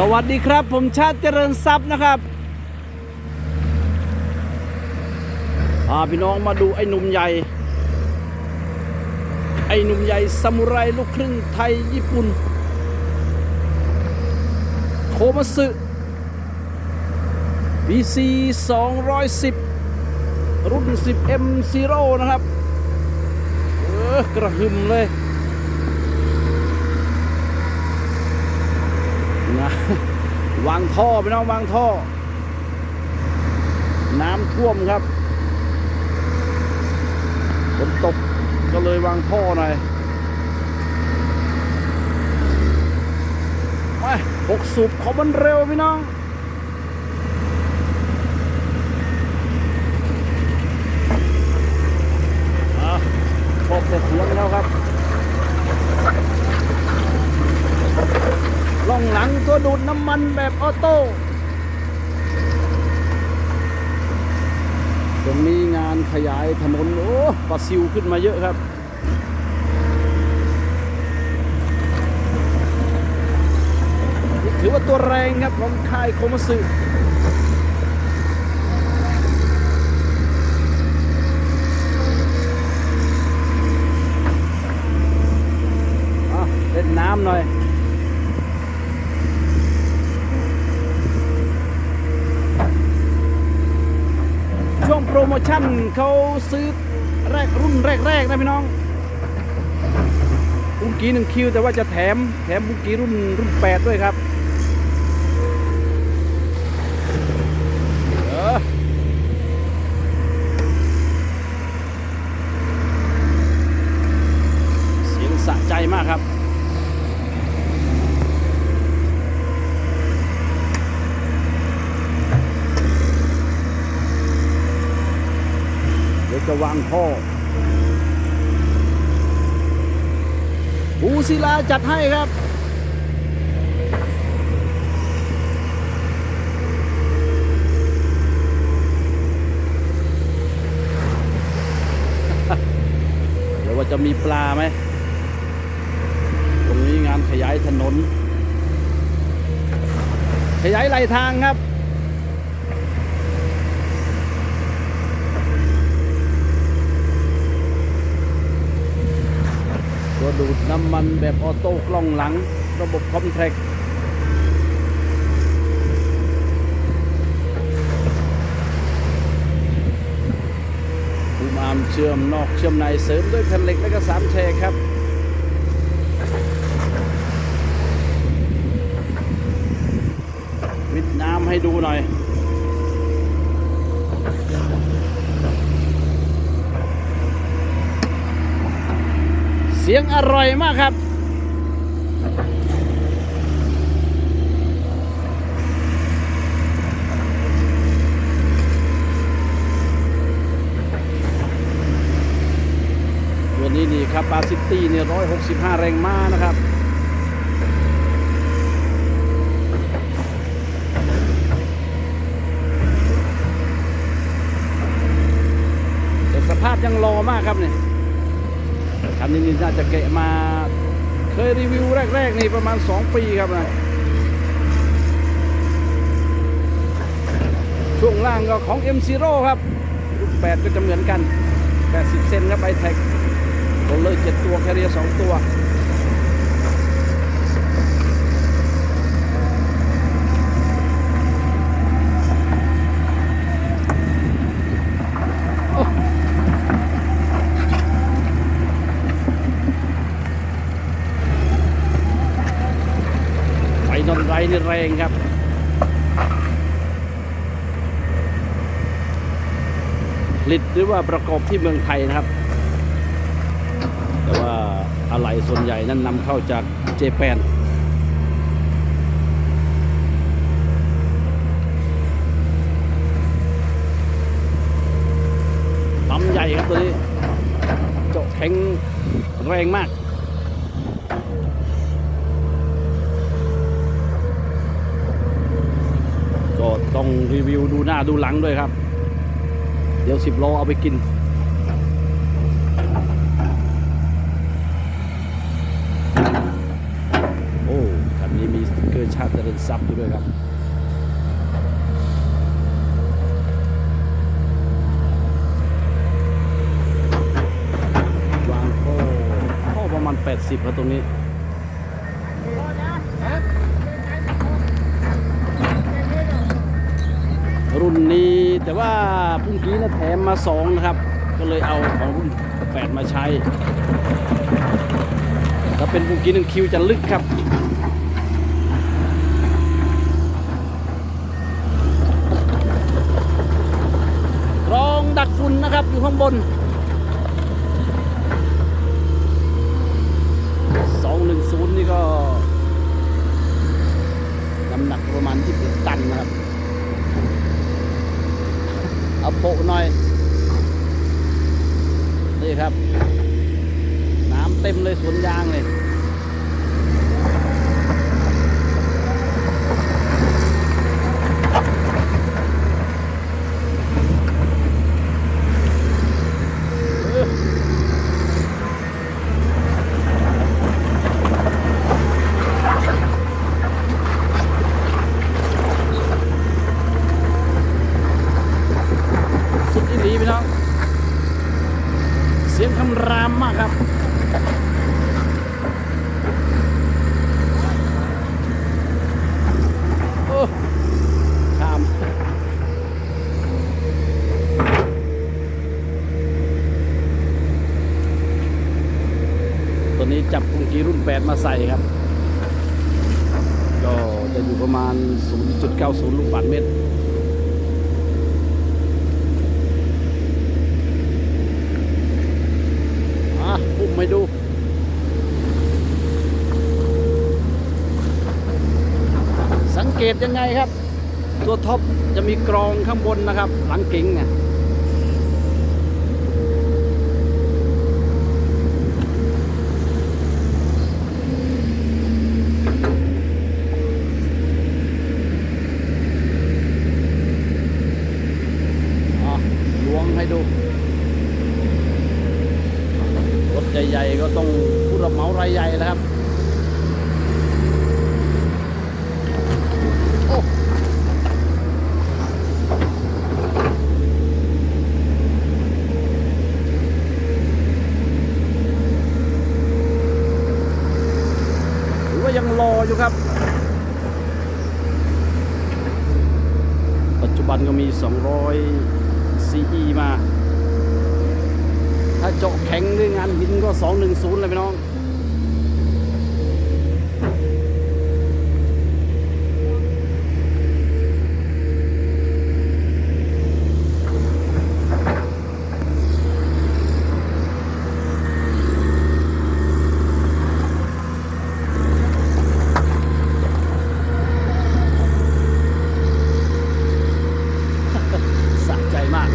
สวัสดีครับ ผมชาติเจริญทรัพย์นะครับพาพี่น้องมาดูไอ้หนุ่มใหญ่ ไอ้หนุ่มใหญ่ซามูไรลูกครึ่งไทยญี่ปุ่น โคมาสึ BC 210 รุ่น 10M Zero นะครับ เออกระหึ่มเลย นะวางท่อไปน้องวางท่อ น้ำท่วมครับฝนตกก็เลยวางท่อหน่อยไปหกสูบขอมันเร็วพี่น้องอะชอบแต่เสียงแล้วครับ งหลังตัวดูดน้ำมันแบบออโต้ ตรงนี้งานขยายถนน โอ้ปลาซิวขึ้นมาเยอะครับถือว่าตัวแรงครับของค่ายโคมสึอะเล่นน้ำหน่อย ช่วงโปรโมชั่นเขาซื้อแรกรุ่นแรกๆนะพี่น้องบุ้งกี้หนึ่งคิว แต่ว่าจะแถมแถมบุ้งกี้รุ่นรุ่นแปดด้วยครับเสียงสะใจมากครับ เดี๋ยว จะวางท่อปูศิลาจัดให้ครับเดี๋ยวว่าจะมีปลาไหม ตรงนี้งานขยายถนน ขยายไหลทางครับ ดูดน้ำมันแบบออโต้กล้องหลัง ระบบคอมแทรคภูมอามเชื่อมนอกเชื่อมในเสริมด้วยแผ่นเหล็กและก็สามแฉกครับ วิดน้ำให้ดูหน่อย เสียงอร่อยมากครับ ตัวนี้ดีครับบาซิตี้เนี่ยร้อยหกสิบห้าแรงม้านะครับแต่สภาพยังรอมากครับเนี่ย นนี้นี่น่าจะเกะมา เคยรีวิวแรก ๆ นี่ประมาณ 2 ปีครับนะ ช่วงล่างก็ของ M0 ครับรุ่น8ก็จะเหมือนกัน 80 เซนครับไอแท็กโรลเลอร์7ตัวแคเรีย2ตัว นนไรนี่แรงครับผลิตหรือว่าประกอบที่เมืองไทยนะครับ แต่ว่าอะไหล่ส่วนใหญ่นั้นนำเข้าจากเจแปนปั๊มใหญ่ครับตัวนี้เจาะแข็งแรงมาก รีวิวดูหน้าดูหลังด้วยครับ เดี๋ยวสิบโลเอาไปกินโอ้คันนี้มีสติ๊กเกอร์ชาติเจริญทรัพย์ด้วยครับวางก็ก็ประมาณ 80ครับตรงนี้ รุ่นนี้ แต่ว่าพุ่งกี้นะแถมมาสองนะครับ ก็เลยเอาของรุ่น8มาใช้ถ้าเป็นพุ่งกี้หนึ่งคิวจะลึกครับกรองดักฝุ่นนะครับอยู่ข้างบน 210 นี่ก็น้ำหนักประมาณ21ตันนะครับ เอาโปะหน่อย นี่ครับ น้ำเต็มเลยสวนยางเลย สุดอีหลีพี่น้อง เสียงคำรามมากครับ โอ้ข้าม ตัวนี้ จีรุ่น 8 มาใส่ครับ ก็จะอยู่ประมาณ 0.90 ลูกบาทเมตรอะปุ่มให้ดูสังเกตยังไงครับ ตัวท็อปจะมีกรองข้างบนนะครับ หลังกิ่งเนี่ยอะล้วงให้ดู รถใหญ่ๆก็ต้องผู้รับเหมารายใหญ่นะครับ โอ้ถือว่ายังรออยู่ครับ ปัจจุบันก็มี 200 CE มา ถ้าเจาะแข็งด้วยงานหินก็ 210 เลยพี่น้อง สะใจมาก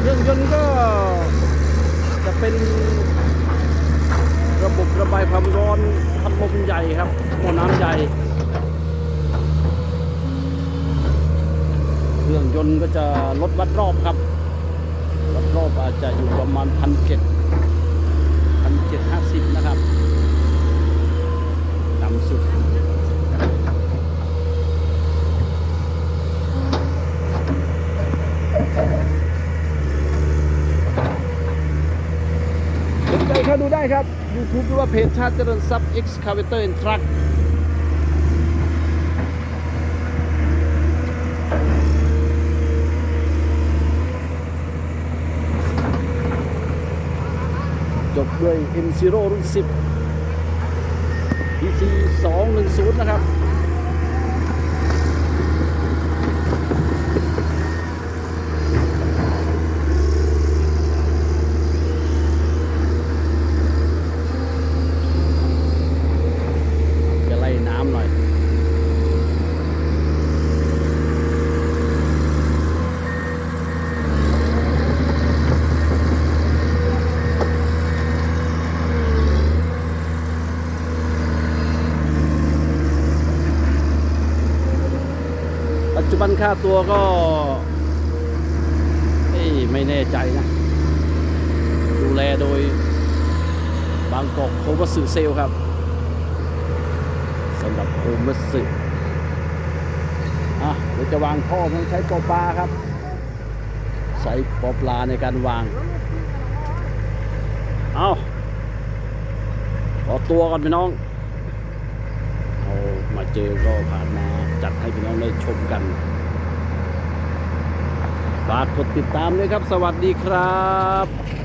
เครื่องยนต์ก็จะเป็น ระบายความร้อนพัดลมใหญ่ครับหม้อน้ำใหญ่ เครื่องยนต์ก็จะลดวัดรอบครับวัดรอบอาจจะอยู่ประมาณพันเจ็ดพันเจ็ดห้าสิบนะครับต่ำสุดสนใจเข้าดูได้ครับ YouTube หรือว่าเพจชาติเจริญทรัพย์ Excavator and Truck จบด้วย M0 รุ่น10 PC 210 นะครับ จะไล่น้ำหน่อย ปั จจุบันค่าตัวก็เอ้ไม่แน่ใจนะ ดูแลโดยบางกอกโคมัสึเซลครับสำหรับโคมัสึอะเดี๋ยวจะวางท่อต้องใช้ปอปลาครับ ใช้ปอปลาในการวาง เอาขอตัวก่อนพี่น้อง มาเจอก็ผ่านมาจัดให้พี่น้องได้ชมกันฝากกดติดตามด้วยครับ สวัสดีครับ